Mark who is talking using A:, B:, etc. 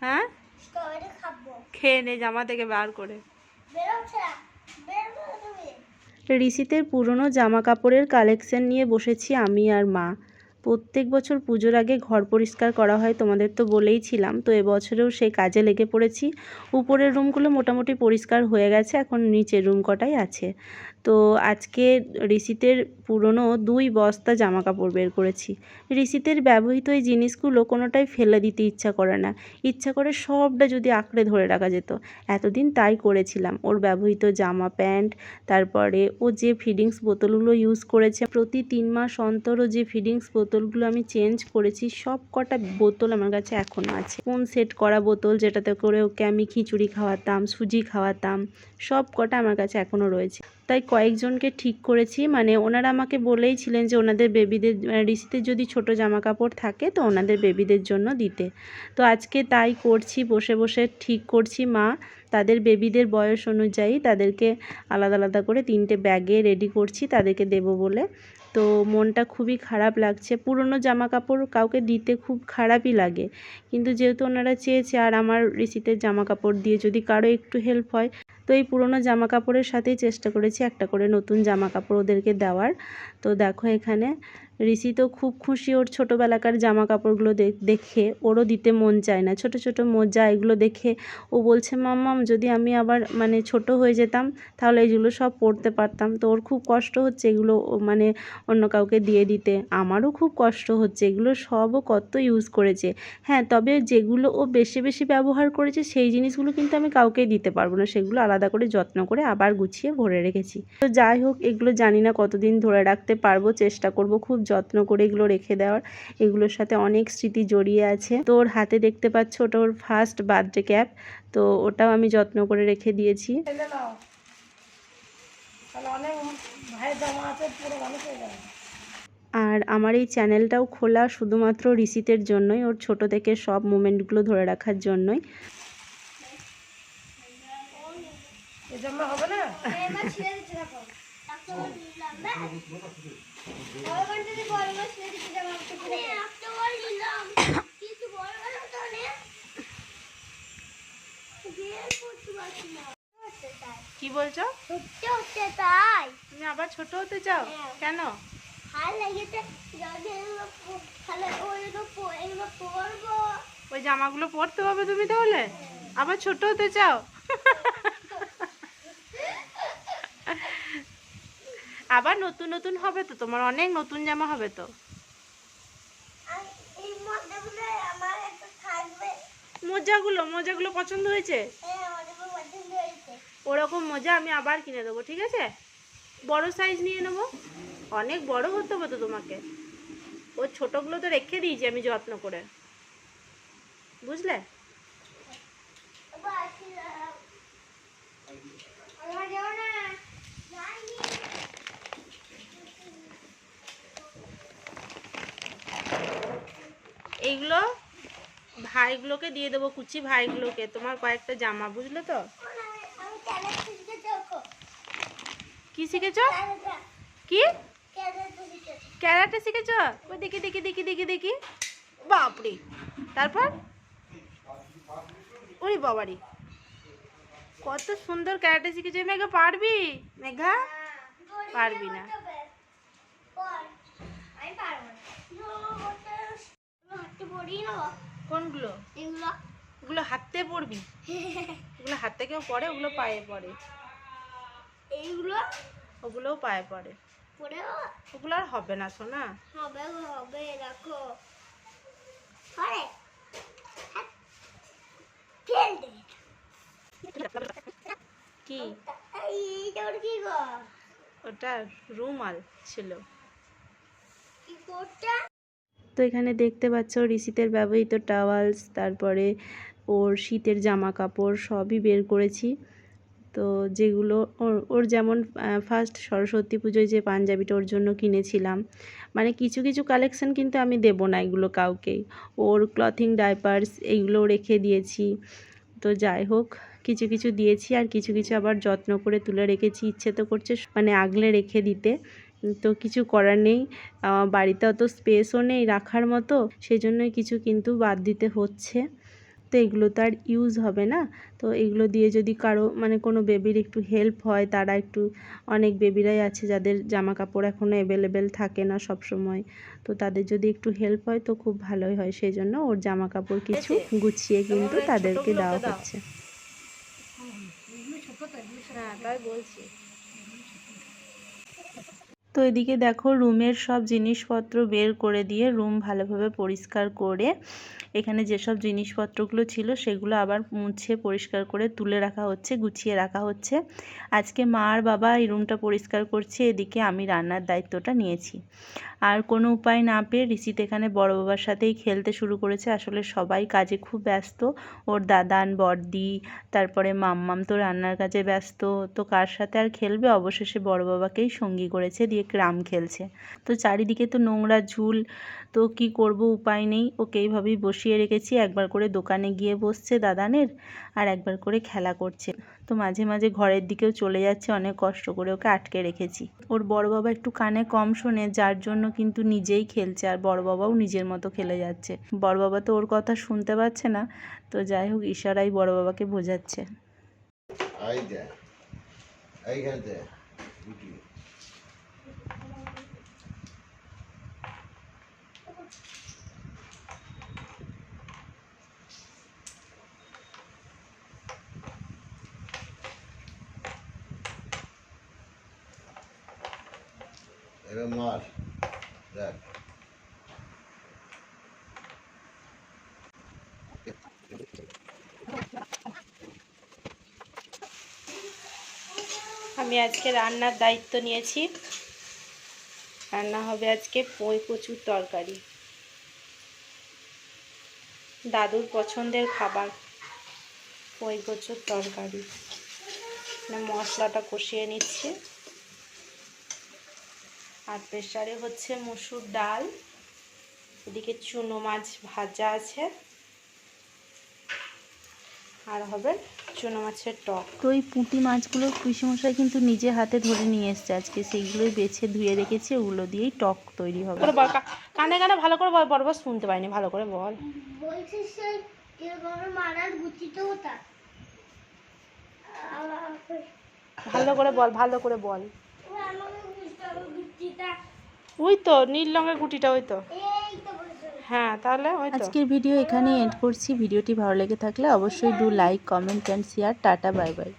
A: হ্যাঁ? খেয়ে নে, জামা থেকে বার করে। ঋষিতের পুরনো জামা কাপড়ের কালেকশন নিয়ে বসেছি আমি আর মা। প্রত্যেক বছর পুজোর আগে ঘর পরিষ্কার করা হয়, তোমাদের তো বলেই ছিলাম। তো এবছরেও সেই কাজে লেগে পড়েছি। উপরের রুমগুলো মোটামুটি পরিষ্কার হয়ে গেছে, এখন নিচের রুম কটাই আছে। তো আজকে ঋষিতের পুরনো দুই বস্তা জামা কাপড় বের করেছি। ঋষিতের ব্যবহৃত এই জিনিসগুলো কোনোটাই ফেলে দিতে ইচ্ছা করে না। ইচ্ছা করে সবটা যদি আঁকড়ে ধরে রাখা যেত। এতদিন তাই করেছিলাম। ওর ব্যবহৃত জামা প্যান্ট, তারপরে ও যে ফিডিংস বোতলগুলো ইউজ করেছে, প্রতি তিন মাস অন্তরও যে ফিডিংস বোতলগুলো আমি চেঞ্জ করেছি, সব কটা বোতল আমার কাছে এখনও আছে। কোন সেট করা বোতল যেটাতে করে ওকে আমি খিচুড়ি খাওয়াতাম, সুজি খাওয়াতাম, সব কটা আমার কাছে এখনও রয়েছে। তাই কয়েকজনকে ঠিক করেছি। মানে ওনারা আমাকে বলেই ছিলেন যে ওনাদের বেবিদের ঋষিতে যদি ছোট জামা কাপড় থাকে তো ওনাদের বেবিদের জন্য দিতে। তো আজকে তাই করছি, বসে বসে ঠিক করছি। মা তাদের বেবিদের বয়স অনুযায়ী তাদেরকে আলাদা আলাদা করে তিনটে ব্যাগে রেডি করছি, তাদেরকে দেবো বলে। তো মনটা খুবই খারাপ লাগছে। পুরনো জামা কাপড় কাউকে দিতে খুব খারাপই লাগে। কিন্তু যেহেতু ওনারা চেয়েছে আর আমার ঋষিতের জামা কাপড় দিয়ে যদি কারও একটু হেল্প হয় তো এই পুরনো জামা কাপড়ের সাথেই চেষ্টা করেছি একটা করে নতুন জামা কাপড় ওদেরকে দেওয়ার। তো দেখো এখানে ঋষি তো খুব খুশি ওর ছোটোবেলাকার জামা কাপড়গুলো দেখে, ওরও দিতে মন চায় না। ছোট ছোট মোজা এগুলো দেখে ও বলছে, মাম্মাম, যদি আমি আবার মানে ছোট হয়ে যেতাম, তাহলে এগুলো সব পরতে পারতাম। তো ওর খুব কষ্ট হচ্ছে এগুলো মানে অন্য কাউকে দিয়ে দিতে। আমারও খুব কষ্ট হচ্ছে, এগুলো সবও কত ইউজ করেছে। হ্যাঁ তবে যেগুলো ও বেশি বেশি ব্যবহার করেছে, সেই জিনিসগুলো কিন্তু আমি কাউকেই দিতে পারব না। সেগুলো আলাদা করে যত্ন করে আবার গুছিয়ে ভরে রেখেছি। তো যাই হোক, এগুলো জানি না কতদিন ধরে রাখতে পারব, চেষ্টা করব খুব যত্ন করে এগুলো রেখে দেওয়ার এগুলোর সাথে অনেক স্মৃতি জড়িয়ে আছে। তো ওর হাতে দেখতে পাচ্ছ ওটা ওর ফার্স্ট বার্থডে ক্যাপ তো ওটাও আমি যত্ন করে রেখে দিয়েছি।
B: হয়ে
A: আর আমার এই চ্যানেলটাও খোলা শুধুমাত্র রিসিতের জন্যই ওর ছোট থেকে সব মুমেন্টগুলো ধরে রাখার জন্যই।
B: হবে না?
A: কি বলছো?
C: সত্যি হচ্ছে তাই।
A: তুমি আবার ছোট হতে চাও?
C: হ্যাঁ।
A: কেন? ওই জামাগুলো পরতে হবে তুমি তাহলে? আবার ছোট হতে চাও? আবার নতুন নতুন হবে তো? তোমার অনেক নতুন জামা হবে তো। মোজাগুলো মোজাগুলো? পছন্দ হয়েছে?
C: হ্যাঁ পছন্দ হয়েছে।
A: ওরকম মোজা আমি আবার কিনে দেবো ঠিক আছে? বড় সাইজ নিয়ে নেব। অনেক বড় হতে হবে তো তোমাকে। ওই ছোটোগুলো তো রেখে দিয়েছি আমি যত্ন করে। বুঝলে।
C: আমার
A: এইগুলো ভাইগুলোকে দিয়ে দেবো, কুচি ভাইগুলোকে। তোমার কয়েকটা জামা, বুঝলে তো। কি শিখেছ? কি? ক্যারাটে শিখেছ? ওই দেখি দেখি দেখি দেখি দেখি। বাপরে! তারপর? ওরে বাবারি! কত সুন্দর ক্যারাটে শিখেছে। মেঘা, পারবি? মেঘা পারবি না।
C: পরিয়ে নেব।
A: কোনগুলো?
C: এগুলো।
A: ওগুলো হাতে পরবি ওগুলো হাতে কেউ পরে ওগুলো পায়ে পড়ে।
C: এইগুলো
A: ওগুলোও পায়ে পড়ে।
C: পরে
A: ওগুলো আর হবে না শোনা
C: হবে হবে রাখো। আরে হ্যাঁ।
A: কি? ওটা রুমাল ছিল। তো এখানে দেখতে পাচ্ছ ঋষিতের ব্যবহৃত টাওয়ালস তারপরে ওর শীতের জামা কাপড় সবই বের করেছি। তো যেগুলো ওর ওর যেমন ফার্স্ট সরস্বতী পুজোয় যে পাঞ্জাবিটা ওর জন্য কিনেছিলাম মানে কিছু কিছু কালেকশন কিন্তু আমি দেবো না এগুলো কাউকেই ওর ক্লথিং ডাইপার্স এইগুলো রেখে দিয়েছি। তো যাই হোক, কিছু কিছু দিয়েছি আর কিছু কিছু আবার যত্ন করে তুলে রেখেছি। ইচ্ছে তো করছে মানে আগলে রেখে দিতে। তো কিছু করার নেই। বাড়িতে অত স্পেসও নেই রাখার মতো সেই জন্যই কিছু কিন্তু বাদ দিতে হচ্ছে। তো এগুলো তো আর ইউজ হবে না। তো এগুলো দিয়ে যদি কারও মানে কোনো বেবির একটু হেল্প হয়, তারা একটু অনেক বেবিরাই আছে যাদের জামা কাপড় এখনও অ্যাভেলেবেল থাকে না সব সময় তো তাদের যদি একটু হেল্প হয়, তো খুব ভালোই হয়। সেই জন্য ওর জামা কাপড় কিছু গুছিয়ে কিন্তু তাদেরকে দেওয়া হচ্ছে। হ্যাঁ তাই বলছি। তো এদিকে দেখো রুমের সব জিনিসপত্র বের করে দিয়ে রুম ভালোভাবে পরিষ্কার করে এখানে যেসব জিনিসপত্রগুলো ছিল সেগুলো আবার মুছে পরিষ্কার করে তুলে রাখা হচ্ছে, গুছিয়ে রাখা হচ্ছে। আজকে মা আর বাবা এই রুমটা পরিষ্কার করছে, এদিকে আমি রান্নার দায়িত্বটা নিয়েছি। আর কোনো উপায় না পেয়ে ঋষিত এখানে বড় বাবার সাথেই খেলতে শুরু করেছে। আসলে সবাই কাজে খুব ব্যস্ত। ওর দাদান, বড়দি, তারপরে মাম্মাম তো রান্নার কাজে ব্যস্ত। তো কার সাথে আর খেলবে? অবশেষে বড় বাবাকেই সঙ্গী করেছে, দিয়ে ক্রাম খেলছে। তো চারিদিকে তো নোংরা ঝুল। তো কি করব? উপায় নেই। ওকে এইভাবেই বসিয়ে রেখেছি, একবার করে দোকানে গিয়ে বসছে দাদানের আর একবার করে খেলা করছে। তো মাঝে মাঝে ঘরের দিকেও চলে যাচ্ছে, অনেক কষ্ট করে ওকে আটকে রেখেছি। ওর বড় বাবা একটু কানে কম শোনে, যার জন্য কিন্তু নিজেই খেলছে আর বড় বাবাও নিজের মতো খেলে যাচ্ছে। বড় বাবা তো ওর কথা শুনতে পাচ্ছে না, তো যাই হোক ইশারাই বড় বাবাকে বোঝাচ্ছে।
D: এবার মার। দেখ।
A: আমি আজকে রান্নার দায়িত্ব নিয়েছি। রান্না হবে আজকে পই কচুর তরকারি। দাদুর পছন্দের খাবার পই কচুর তরকারি। মশলাটা কষিয়ে নিচ্ছি। আর প্রেশারে হচ্ছে মসুর ডাল। এদিকে চুনো মাছ ভাজা আছে। আর হবে চুনো মাছের টক। তো এই পুঁটি মাছগুলো কুইশমশাই কিন্তু নিজে হাতে ধরে নিয়ে এসছে। আজকে সেইগুলোই বেছে ধুয়ে রেখেছি ওগুলো দিয়েই টক তৈরি হবে। কানে কানে ভালো করে বল বরবার শুনতে পাইনি ভালো করে বল। ভালো করে বল ভালো করে বল
C: আমাকে বুঝতে হবে গুচিটা
A: ওই তো নীল রঙের গুটিটা ওই তো।
C: এই তো বলছে।
A: হ্যাঁ তাহলে ওই তো। আজকের ভিডিও এখানেই এন্ড করছি। ভিডিওটি ভালো লেগে থাকলে অবশ্যই do like comment and share tata bye bye